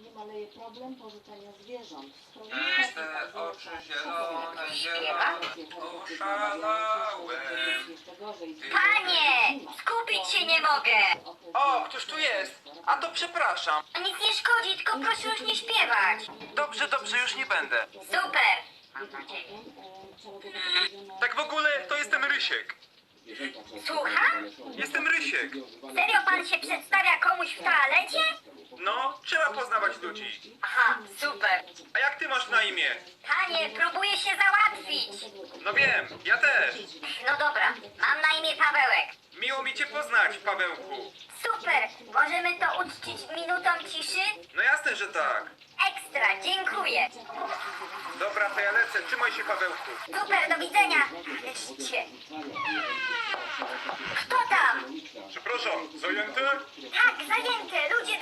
Nie maleje problem porzucania zwierząt. Te oczy zielone, zielone, oszalałe. Panie! Skupić się nie mogę! O, któż tu jest? A to przepraszam. Nic nie szkodzi, tylko proszę już nie śpiewać. Dobrze, dobrze, już nie będę. Super! Mam nadzieję. Tak w ogóle to jestem Rysiek. Słucham? Jestem Rysiek. Serio pan się przedstawia ludzi. Aha, super. A jak ty masz na imię? Panie, próbuję się załatwić. No wiem, ja też. No dobra, mam na imię Pawełek. Miło mi cię poznać, Pawełku. Super! Możemy to uczcić minutą ciszy? No jasne, że tak. Ekstra, dziękuję. Dobra, to ja lecę. Trzymaj się, Pawełku. Super, do widzenia. Idźcie. Kto tam? Przepraszam, zajęty? Tak, zajęte, ludzie